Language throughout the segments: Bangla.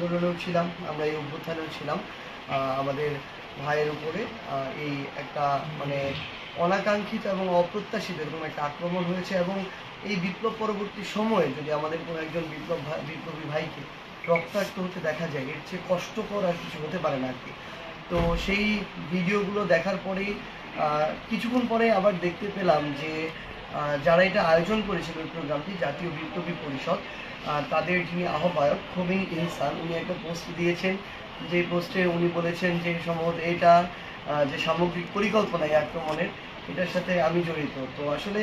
আন্দোলনেও ছিলাম, আমরা এই অভ্যুত্থানেও ছিলাম। আমাদের ভাইয়ের উপরে এই একটা মানে অনাকাঙ্ক্ষিত এবং অপ্রত্যাশিত এরকম একটা আক্রমণ হয়েছে এবং এই বিপ্লব পরবর্তী সময়ে যদি আমাদের কোনো একজন বিপ্লব বিপ্লবী ভাইকে রক্তাক্ত হতে দেখা যায়, এর চেয়ে কষ্টকর আর কিছু হতে পারে না আর কি। তো সেই ভিডিওগুলো দেখার পরেই কিছুক্ষণ পরে আবার দেখতে পেলাম যে যারা এটা আয়োজন করেছিল এই প্রোগ্রামটি, জাতীয় বিপ্লবী পরিষদ তাদের যিনি আহ্বায়ক খমিন ইনসান, উনি একটা পোস্ট দিয়েছেন। যে পোস্টে উনি বলেছেন যে সম্ভবত এটা যে সামগ্রিক পরিকল্পনা এই আক্রমণের, এটার সাথে আমি জড়িত। তো আসলে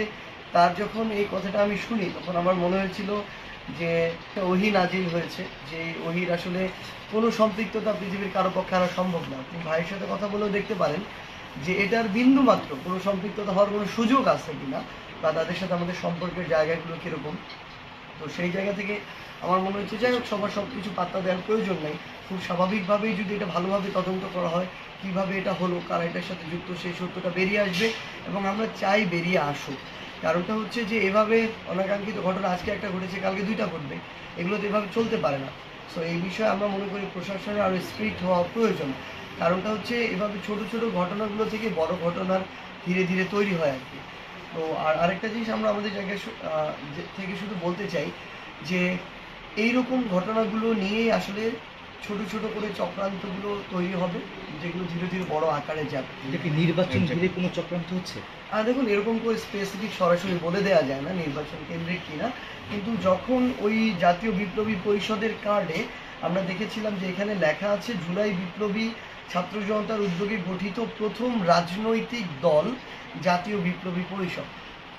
তার যখন এই কথাটা আমি শুনি, তখন আমার মনে হয়েছিল যে ওহি নাজিল হয়েছে, যে ওহির আসলে কোনো সম্পৃক্ততা পৃথিবীর কারও পক্ষে আনা সম্ভব না। আপনি ভাইয়ের সাথে কথা বলেও দেখতে পারেন যে এটার বিন্দু মাত্র কোনো সম্পৃক্ততা হওয়ার কোনো সুযোগ আছে কিনা। বা তাদের সাথে আমাদের সম্পর্কের জায়গাগুলো কীরকম। তো সেই জায়গা থেকে আমার মনে হচ্ছে, যাই হোক, সবার সব কিছু পাত্তা দেওয়ার প্রয়োজন নেই। খুব স্বাভাবিকভাবেই যদি এটা ভালোভাবে তদন্ত করা হয়, কীভাবে এটা হলো, কারা এটার সাথে যুক্ত, সেই সত্যটা বেরিয়ে আসবে এবং আমরা চাই বেরিয়ে আসুক। কারণটা হচ্ছে যে, এভাবে অনাকাঙ্ক্ষিত ঘটনা, আজকে একটা ঘটেছে, কালকে দুইটা ঘটবে, এগুলো তো এভাবে চলতে পারে না। সো এই বিষয়ে আমরা মনে করি প্রশাসনের আরও স্ট্রিক্ট হওয়া প্রয়োজন। কারণটা হচ্ছে, এভাবে ছোট ছোট ঘটনাগুলো থেকে বড় ঘটনার ধীরে ধীরে তৈরি হয় আর কি। তো আর আরেকটা জিনিস আমরা আমাদের জায়গায় থেকে শুধু বলতে চাই যে এই রকম ঘটনাগুলো নিয়েই আসলে ছোট ছোট করে চক্রান্তগুলো তৈরি হবে যেগুলো ধীরে ধীরে বড় আকারে যাবে। এটা কি নির্বাচন ঘিরে কোনো চক্রান্ত হচ্ছে? আর দেখুন এরকম করে স্পেসিফিক সরাসরি বলে দেওয়া যায় না নির্বাচন কেন্দ্রিক কিনা কিন্তু যখন ওই জাতীয় বিপ্লবী পরিষদের কার্ডে আমরা দেখেছিলাম যে এখানে লেখা আছে জুলাই বিপ্লবী ছাত্র জনতার উদ্যোগে গঠিত প্রথম রাজনৈতিক দল জাতীয় বিপ্লবী পরিষদ।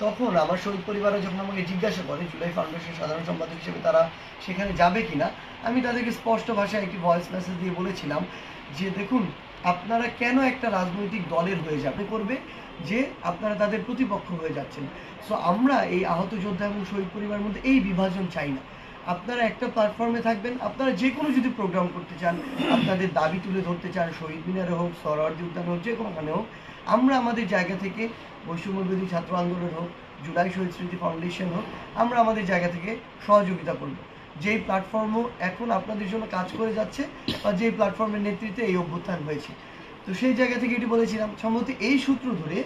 তখন আমার শহীদ পরিবারে যখন আমাকে জিজ্ঞাসা করে, জুলাই ফাউন্ডেশন সাধারণ সম্পাদক হিসেবে তারা সেখানে যাবে কিনা? আমি তাদেরকে স্পষ্ট ভাষায় একটি ভয়েস মেসেজ দিয়ে বলেছিলাম যে, দেখুন, আপনারা কেন একটা রাজনৈতিক দলের হয়ে যাবে করবে? যে আপনারা তাদের প্রতিপক্ষ হয়ে যাচ্ছেন। সো আমরা এই আহত যোদ্ধা এবং শহীদ পরিবারের মধ্যে এই বিভাজন চাই না। আপনারা একটা প্ল্যাটফর্মে থাকবেন, আপনারা যে কোনো যদি প্রোগ্রাম করতে চান, আপনাদের দাবি তুলে ধরতে চান, শহীদ মিনারে হোক সরোয়ার্দী উদ্যানে হোক যে কোনোখানে হোক, আমরা আমাদের জায়গা থেকে বৈষম্যবিরোধী ছাত্র আন্দোলন হোক, জুলাই শহীদ স্মৃতি ফাউন্ডেশন হোক, আমরা আমাদের জায়গা থেকে সহযোগিতা করব। যেই প্ল্যাটফর্মও এখন আপনাদের জন্য কাজ করে যাচ্ছে বা যেই প্ল্যাটফর্মের নেতৃত্বে এই অভ্যুত্থান হয়েছে। তো সেই জায়গা থেকে এটি বলেছিলাম, সম্ভবত এই সূত্র ধরে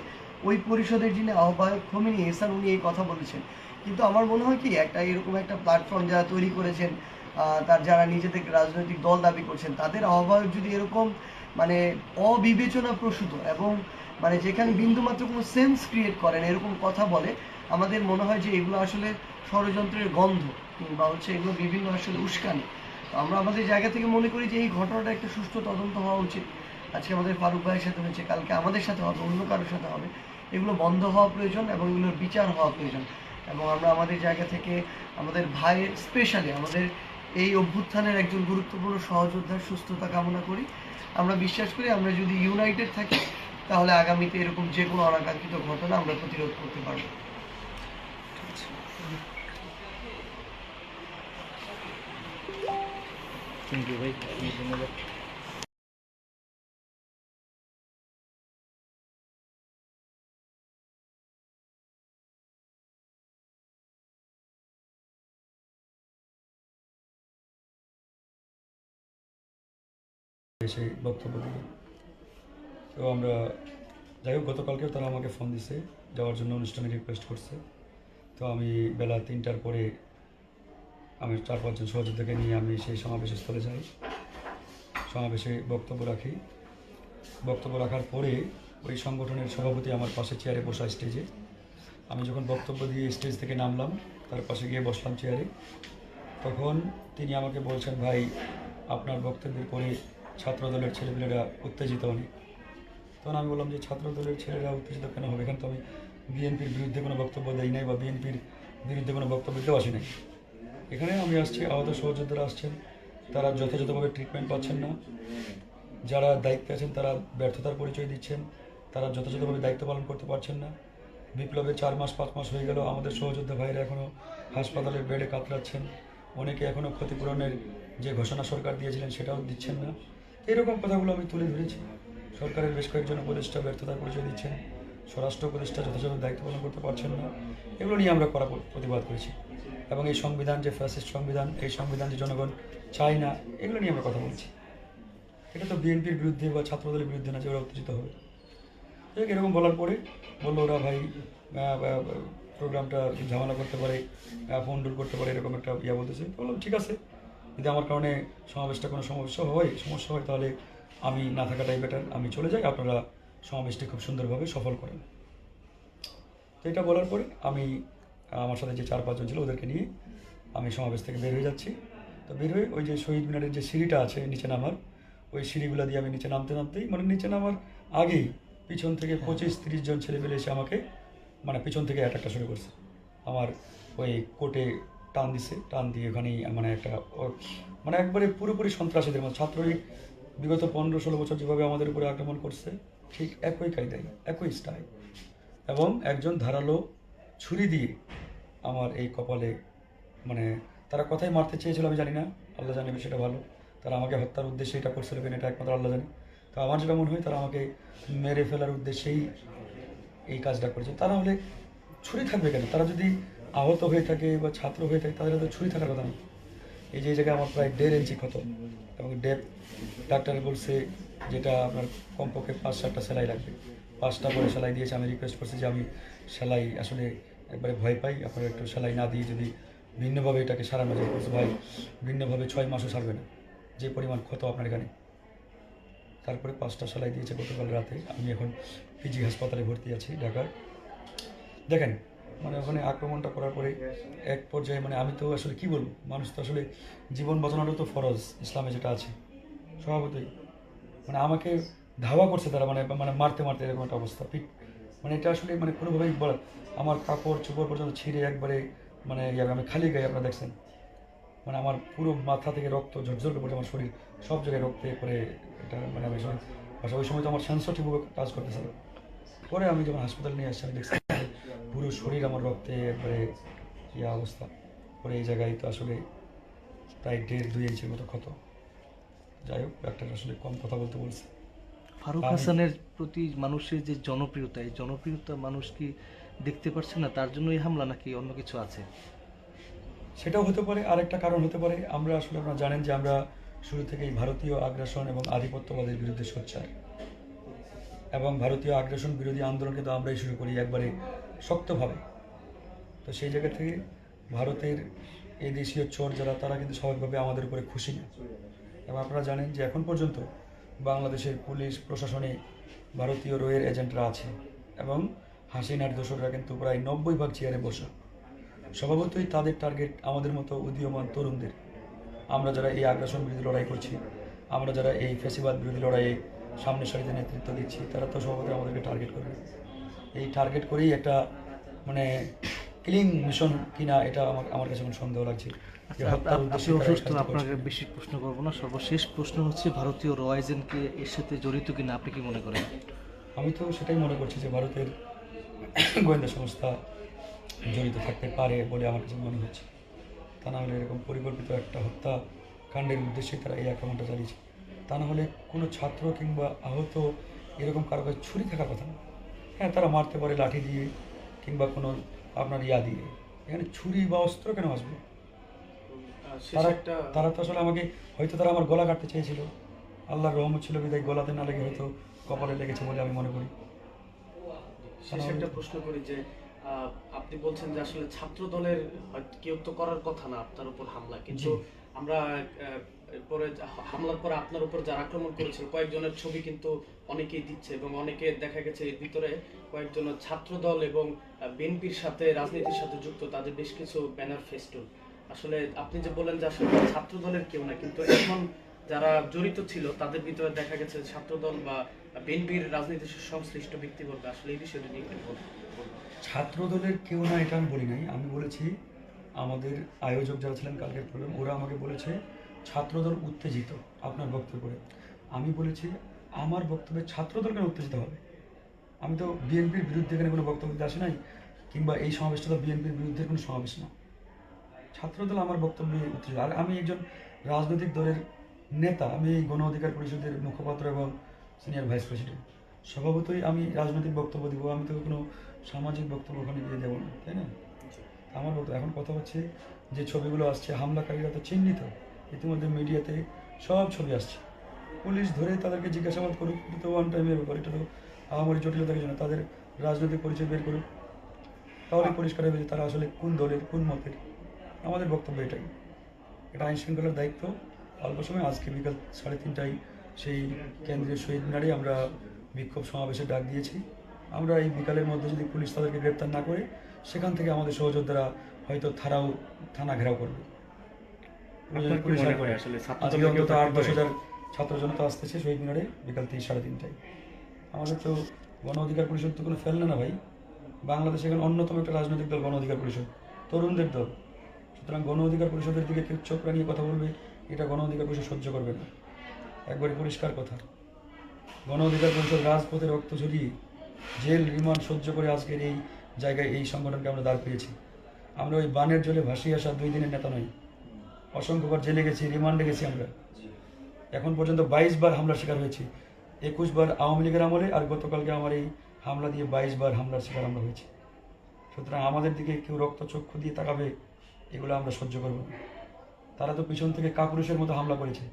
ওই পরিষদের যিনি আহ্বায়ক খমিনী এহসান, উনি এই কথা বলেছেন। কিন্তু আমার মনে হয় কি, একটা এরকম একটা প্ল্যাটফর্ম যারা তৈরি করেছেন তার যারা নিজেদের রাজনৈতিক দল দাবি করছেন, তাদের আহ্বায়ক যদি এরকম মানে অবিবেচনা প্রসূত এবং মানে যেখানে বিন্দুমাত্র কোনো সেন্স ক্রিয়েট করেন, এরকম কথা বলে, আমাদের মনে হয় যে এগুলো আসলে ষড়যন্ত্রের গন্ধ কিংবা হচ্ছে এগুলো বিভিন্ন আসলে উস্কানি। আমরা আমাদের জায়গা থেকে মনে করি যে এই ঘটনাটা একটা সুষ্ঠু তদন্ত হওয়া উচিত। আজকে আমাদের ফারুক ভাইয়ের সাথে হয়েছে, কালকে আমাদের সাথে হবে, অন্য কারোর সাথে হবে। এগুলো বন্ধ হওয়া প্রয়োজন এবং এগুলোর বিচার হওয়া প্রয়োজন। এবং আমরা আমাদের জায়গা থেকে আমাদের ভাইয়ের স্পেশালি আমাদের এই অভ্যুত্থানের একজন গুরুত্বপূর্ণ সহযোদ্ধার সুস্থতা কামনা করি। আমরা বিশ্বাস করি আমরা যদি ইউনাইটেড থাকি, তাহলে আগামীতে এরকম যে কোনো অনাকাঙ্ক্ষিত ঘটনা আমরা প্রতিরোধ করতে পারব। থ্যাংক ইউ ভাই। ধন্যবাদ সেই বক্তব্য দিয়ে তো আমরা যাই হোক, গতকালকেও তারা আমাকে ফোন দিছে, যাওয়ার জন্য অনুষ্ঠানে রিকোয়েস্ট করছে। তো আমি বেলা তিনটার পরে আমি চার পাঁচজন সহযোদ্ধাকে নিয়ে আমি সেই সমাবেশ স্থলে যাই। সমাবেশে বক্তব্য রাখি। বক্তব্য রাখার পরে ওই সংগঠনের সভাপতি আমার পাশে চেয়ারে বসা স্টেজে আমি যখন বক্তব্য দিয়ে স্টেজ থেকে নামলাম, তার পাশে গিয়ে বসলাম চেয়ারে তখন তিনি আমাকে বলছেন, ভাই, আপনার বক্তব্যের পরে ছাত্রদলের ছেলেমেয়েরা উত্তেজিত অনেক তখন আমি বললাম যে, ছাত্রদলের ছেলেরা উত্তেজিত কেন হবে? এখানে তো আমি বিএনপির বিরুদ্ধে কোনো বক্তব্য দেই নাই বা বিএনপির বিরুদ্ধে কোনো বক্তব্য দিতেও আসি নাই। এখানে আমি আসছি, আহত সহযোদ্ধারা আসছেন, তারা যথাযথভাবে ট্রিটমেন্ট পাচ্ছেন না। যারা দায়িত্বে আছেন, তারা ব্যর্থতার পরিচয় দিচ্ছেন। তারা যথাযথভাবে দায়িত্ব পালন করতে পারছেন না। বিপ্লবের চার মাস, পাঁচ মাস হয়ে গেল। আমাদের সহযোদ্ধা ভাইরা এখনও হাসপাতালের বেডে কাতরাচ্ছেন। অনেকে এখনও ক্ষতিপূরণের যে ঘোষণা সরকার দিয়েছিলেন, সেটাও দিচ্ছেন না। এরকম কথাগুলো আমি তুলে ধরেছি। সরকারের বেশ কয়েকজন উপদেষ্টা ব্যর্থতার পরিচয় দিচ্ছেন। স্বরাষ্ট্র উপদেষ্টা যথাযথ দায়িত্ব পালন করতে পারছেন না। এগুলো নিয়ে আমরা করা প্রতিবাদ করেছি। এবং এই সংবিধান যে ফ্যাসিস্ট সংবিধান, এই সংবিধান যে জনগণ চায় না, এগুলো নিয়ে আমরা কথা বলছি। এটা তো বিএনপির বিরুদ্ধে বা ছাত্রদলের বিরুদ্ধে না যে ওরা উত্তেজিত হবে। এরকম বলার পরে বলল ওরা, ভাই প্রোগ্রামটা ঝামেলা করতে পারে ফোন ডুল করতে পারে, এরকম একটা ইয়া বলতেছে। বললাম, ঠিক আছে। যদি আমার কারণে সমাবেশটা কোনো সমস্যা হয় সমস্যা হয় তাহলে আমি না থাকাটাই বেটার আমি চলে যাই আপনারা সমাবেশটি খুব সুন্দরভাবে সফল করেন। তো এটা বলার পরে আমি আমার সাথে যে চার পাঁচজন ছিল ওদেরকে নিয়ে আমি সমাবেশ থেকে বের হয়ে যাচ্ছি। তো বের হয়ে ওই যে শহীদ মিনারের যে সিঁড়িটা আছে নিচে নামার ওই সিঁড়িগুলো দিয়ে আমি নিচে নামতে নামতেই মানে নিচে নামার আগেই পিছন থেকে পঁচিশ তিরিশ জন ছেলে পেলে এসে আমাকে মানে পিছন থেকে অ্যাটাকটা শুরু করছে। আমার ওই কোটে টান দিছে, টান দিয়ে ওখানেই মানে একটা মানে একবারে পুরোপুরি সন্ত্রাসীদের মতো। ছাত্রলীগ বিগত পনেরো ষোলো বছর যেভাবে আমাদের উপরে আক্রমণ করছে, ঠিক একই কায়দায়, একই স্টাইল। এবং একজন ধারালো ছুরি দিয়ে আমার এই কপালে মানে তারা কথাই মারতে চেয়েছিল আমি জানি না, আল্লাহ জানে সেটা ভালো। তারা আমাকে হত্যার উদ্দেশ্যে এটা করছিল কিনা এটা একমাত্র আল্লাহ জানে। তো আমার যেটা মনে হয়, তারা আমাকে মেরে ফেলার উদ্দেশ্যেই এই কাজটা করেছে। তারা হলে ছুরি থাকবে কেন? তারা যদি আহত হয়ে থাকে বা ছাত্র হয়ে থাকে, তাদের তো ছুরি থাকার কথা না। এই যে জায়গায় আমার প্রায় দেড় ইঞ্চি ক্ষত। এবং ডেপ ডাক্তার বলছে যেটা আপনার কমপক্ষে পাঁচ সাতটা সেলাই লাগবে। পাঁচটা করে সেলাই দিয়েছে, আমি রিকোয়েস্ট করছি যে আমি সেলাই আসলে একবারে ভয় পাই, আপনারা একটু সেলাই না দিয়ে যদি ভিন্নভাবে এটাকে সারানো যায়। বলছে, ভাই, ভিন্নভাবে ছয় মাসও সারবে না। যে পরিমাণ ক্ষত আপনার এখানে। তারপরে পাঁচটা সেলাই দিয়েছে গতকাল রাতে। আমি এখন পিজি হাসপাতালে ভর্তি আছি, ঢাকার। দেখেন মানে ওখানে আক্রমণটা করার পরে এক পর্যায়ে মানে আমি তো আসলে কি বলব? মানুষ তো আসলে জীবন বাঁচানোটা তো ফরজ, ইসলামে যেটা আছে। স্বভাবতই। মানে আমাকে ধাওয়া করছে তারা মানে মানে মারতে মারতে এরকম একটা অবস্থা। পিট মানে এটা আসলে মানে কোনোভাবেই বলা, আমার কাপড়, চোপড় পর্যন্ত ছিঁড়ে একবারে মানে আমি খালি গায়ে, আপনারা দেখছেন। মানে আমার পুরো মাথা থেকে রক্ত ঝরঝর করে আমার শরীর সব জায়গায় রক্তে করে এটা মানে আমি ওই সময় তো আমার সেন্সিটিভভাবে কাজ করতেছিল। পরে আমি যখন হাসপাতালে নিয়ে আসছি, আমি দেখছি পুরো শরীর আমার রক্তে একবারে ইয়ে অবস্থা? পরে এই জায়গায় তো আসলে প্রায় দেড় দুই ইঞ্চির মতো ক্ষত। যাই হোক ডাক্তার আসলে কম কথা বলতে বলছে। ফারুক হাসানের প্রতি মানুষের যে জনপ্রিয়তা এই জনপ্রিয়তা মানুষ কি দেখতে পারছে না? তার জন্য এই হামলা নাকি অন্য কিছু আছে? সেটাও হতে পারে আরেকটা কারণ হতে পারে। আমরা আসলে আপনারা জানেন যে আমরা শুরু থেকেই ভারতীয় আগ্রাসন এবং আধিপত্যবাদের বিরুদ্ধে সোচ্চার। এবং ভারতীয় আগ্রাসন বিরোধী আন্দোলন কিন্তু আমরাই শুরু করি একবারে শক্তভাবে। তো সেই জায়গা থেকে ভারতের এই দেশীয় চোর যারা, তারা কিন্তু স্বাভাবিকভাবে আমাদের উপরে খুশি না। এবং আপনারা জানেন যে এখন পর্যন্ত বাংলাদেশের পুলিশ, প্রশাসনে ভারতীয় রয়ের এজেন্টরা আছে এবং হাসিনার দোসররা কিন্তু প্রায় নব্বই ভাগ চেয়ারে বসা। স্বভাবতই তাদের টার্গেট আমাদের মতো উদীয়মান তরুণদের। আমরা যারা এই আগ্রাসন বিরোধী লড়াই করছি, আমরা যারা এই ফেসিবাদ বিরোধী লড়াইয়ে সামনের সারিতে নেতৃত্ব দিচ্ছি, তারা তো স্বভাবতই আমাদেরকে টার্গেট করবে। এই টার্গেট করেই একটা মানে ক্লিং মিশন কিনা এটা আমার আমার কাছে এখন সন্দেহ লাগছে। আচ্ছা, অসুস্থ আপনাকে বেশি প্রশ্ন করব না সর্বশেষ প্রশ্ন হচ্ছে ভারতীয় র এজেন্টকে এর সাথে জড়িত কিনা আপনি কি মনে করেন? আমি তো সেটাই মনে করছি যে ভারতের গোয়েন্দা সংস্থা জড়িত থাকতে পারে বলে আমার কাছে মনে হচ্ছে। তা না হলে এরকম পরিকল্পিত একটা হত্যা কাণ্ডের উদ্দেশ্যে তারা এই আক্রমণটা চালিয়েছে। তা না হলে কোনো ছাত্র কিংবা আহত এরকম কারও কাছে ছুরি থাকার কথা না। হ্যাঁ তারা মারতে পারে লাঠি দিয়ে কিংবা কোনো আপনার ইয়া দিয়ে। এখানে ছুরি বা অস্ত্র কেন আসবে? তারা তারা তো আসলে আমাকে হয়তো তারা আমার গলা কাটতে চেয়েছিল। আল্লাহর রহমত ছিল বিদায় গলাতে না লেগে হয়তো কপালে লেগেছে বলে আমি মনে করি। শেষে একটা প্রশ্ন করি যে আপনি বলছেন যে আসলে ছাত্র দলের কেউ তো করার কথা না আপনার উপর হামলা। কিন্তু। আমরা পরে হামলার পরে আপনার উপর যারা আক্রমণ করেছিল, কয়েকজনের ছবি কিন্তু অনেকেই দিচ্ছে এবং অনেকে দেখা গেছে এর ভিতরে কয়েকজন ছাত্র দল এবং বিএনপির সাথে, রাজনীতির সাথে যুক্ত, তাদের বেশ কিছু ব্যানার ফেস্টুন আসলে আপনি যে বলেন যে আসলে ছাত্র দলের কেউ না, কিন্তু এখন যারা জড়িত ছিল, তাদের ভিতরে দেখা গেছে ছাত্র দল বা বিএনপির রাজনীতির সংশ্লিষ্ট ব্যক্তিবর্গ। আসলে এই বিষয়টা নিয়ে ছাত্র দলের কেউ না, এটা আমি বলি নাই। আমি বলেছি আমাদের আয়োজক যারা ছিলেন কালকের প্রোগ্রাম ওরা আমাকে বলেছে, ছাত্রদল উত্তেজিত। আপনার বক্তব্য। আমি বলেছি, আমার বক্তব্যে ছাত্রদল কেন উত্তেজিত হবে? আমি তো বিএনপির বিরুদ্ধে এখানে কোনো বক্তব্য দিতে আসি নাই, কিংবা এই সমাবেশটা তো বিএনপির বিরুদ্ধে কোনো সমাবেশ না। ছাত্রদল আমার বক্তব্যে উত্তেজিত। আর আমি একজন রাজনৈতিক দলের নেতা, আমি এই গণ অধিকার পরিষদের মুখপাত্র এবং সিনিয়র ভাইস প্রেসিডেন্ট। স্বভাবতই আমি রাজনৈতিক বক্তব্য দিব, আমি তো কোনো সামাজিক বক্তব্য ওখানে গিয়ে দেবো না, তাই না? আমার এখন কথা হচ্ছে যে ছবিগুলো আসছে, হামলাকারীরা তো চিহ্নিত। ইতিমধ্যে মিডিয়াতে সব ছবি আসছে। পুলিশ ধরে তাদেরকে জিজ্ঞাসাবাদ করুক তো ওয়ান টাইমের ব্যাপার, এটা তো আহামরি জটিলতার জন্য, তাদের রাজনৈতিক পরিচয় বের করুক। তাহলে পরিষ্কার হবে যে তারা আসলে কোন দলের, কোন মতের। আমাদের বক্তব্য এটাই। এটা আইন শৃঙ্খলার দায়িত্ব। অল্প সময় আজকে বিকাল সাড়ে তিনটায় সেই কেন্দ্রীয় শহীদ মিনারে আমরা বিক্ষোভ সমাবেশে ডাক দিয়েছি। আমরা এই বিকালের মধ্যে যদি পুলিশ তাদেরকে গ্রেপ্তার না করে সেখান থেকে আমাদের সহযোদ্ধারা হয়তো থানাও থানা ঘেরাও করবে। আজকে অন্তত আট দশ হাজার ছাত্র জনতা আসতেছে শহীদ মিনারে বিকাল তিন সাড়ে তিনটায়। আমাদের তো গণ অধিকার পরিষদ তো কোনো ফেলনা না ভাই। বাংলাদেশে এখন অন্যতম একটা রাজনৈতিক দল গণ অধিকার পরিষদ। তরুণদের দল। সুতরাং গণ অধিকার পরিষদের দিকে কেউ চোখ রাঙিয়ে কথা বলবে এটা গণ অধিকার পরিষদ সহ্য করবে না। একবারে পরিষ্কার কথা। গণ অধিকার পরিষদ রাজপথে রক্ত ঝরিয়ে জেল রিমান্ড সহ্য করে আজকের এই জায়গায় এই সংগঠনকে আমরা দাঁড় পেয়েছি। আমরা ওই বানের জলে ভাসিয়ে আসা দুই দিনের নেতা নই। অসংখ্যবার জেলে গেছি, রিমান্ডে গেছি আমরা। এখন পর্যন্ত বাইশ বার হামলার শিকার হয়েছি। একুশ বার আওয়ামী লীগের আমলে আর গতকালকে আমার এই হামলা দিয়ে বাইশ বার হামলার শিকার আমরা হয়েছি। সুতরাং আমাদের দিকে কেউ রক্তচক্ষু দিয়ে তাকাবে, এগুলো আমরা সহ্য করব না। তারা তো পিছন থেকে কাপুরুষের মতো হামলা করেছে।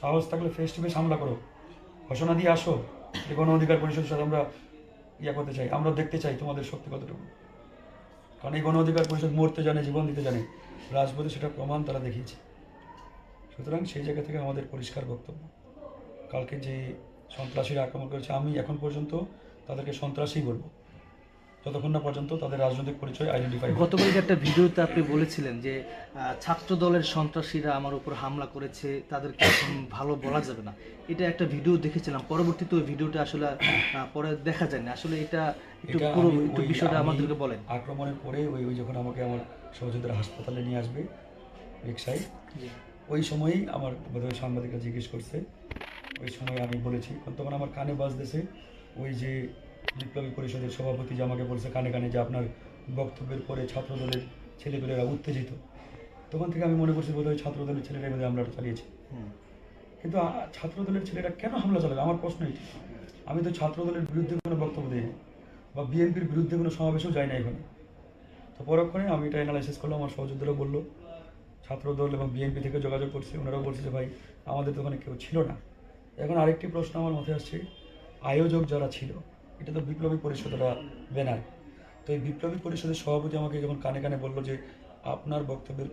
সাহস থাকলে ফেস টু ফেস হামলা করো। ঘোষণা দিয়ে আসো যে কোনো অধিকার পরিষদের সাথে আমরা ইয়া করতে চাই, আমরা দেখতে চাই তোমাদের শক্তি কতটুকু। কারণ এই গণ অধিকার পরিষদ মরতে জানে, জীবন দিতে জানে, রাজপথে সেটা প্রমাণ তারা দেখিয়েছে। সুতরাং সেই জায়গা থেকে আমাদের পরিষ্কার বক্তব্য। কালকে যে সন্ত্রাসীরা আক্রমণ করেছে, আমি এখন পর্যন্ত তাদেরকে সন্ত্রাসী বলব। যতক্ষণ না পর্যন্ত তাদের রাজনৈতিক পরিচয় আইডেন্টিফাই গতকালকে একটা ভিডিওতে আপনি বলেছিলেন যে ছাত্র দলের সন্ত্রাসীরা আমার উপর হামলা করেছে তাদেরকে এখন ভালো বলা যাবে না। এটা একটা ভিডিও দেখেছিলাম পরবর্তীতে ওই ভিডিওটা আসলে পরে দেখা যায় না আসলে এটা একটু পুরো একটু বিষয়টা আমাদেরকে বলেন। আক্রমণের পরে ওই ওই যখন আমাকে আমার সহযোগীরা হাসপাতালে নিয়ে আসবে রিক্সায় ওই সময়ই আমার বোধহয় সাংবাদিকরা জিজ্ঞেস করছে ওই সময় আমি বলেছি তখন আমার কানে বাজতেছে ওই যে বিপ্লবী পরিষদের সভাপতি যে আমাকে বলছে কানে কানে যে আপনার বক্তব্যের পরে ছাত্রদলের ছেলেপেলেরা উত্তেজিত। তখন থেকে আমি মনে করছি বোধহয় ছাত্রদলের ছেলেরা বোধহয় হামলাটা চালিয়েছে। কিন্তু ছাত্রদলের ছেলেরা কেন হামলা চালাবে? আমার প্রশ্ন এটি। আমি তো ছাত্রদলের বিরুদ্ধে কোনো বক্তব্য দিইনি বা বিএনপির বিরুদ্ধে কোনো সমাবেশেও যাই না এখানে। তো পরক্ষণে আমি এটা অ্যানালাইসিস করলাম আমার সহযোদ্ধারা বলল ছাত্রদল এবং বিএনপি থেকে যোগাযোগ করছে ওনারাও বলছে যে ভাই আমাদের তো ওখানে কেউ ছিল না। এখন আরেকটি প্রশ্ন আমার মাথায় আসছে আয়োজক যারা ছিল এটা তো বিপ্লবী পরিষদের ব্যানার। তো এই বিপ্লবী পরিষদের সভাপতি আমাকে যখন কানে কানে বলল যে, আপনার বক্তব্যের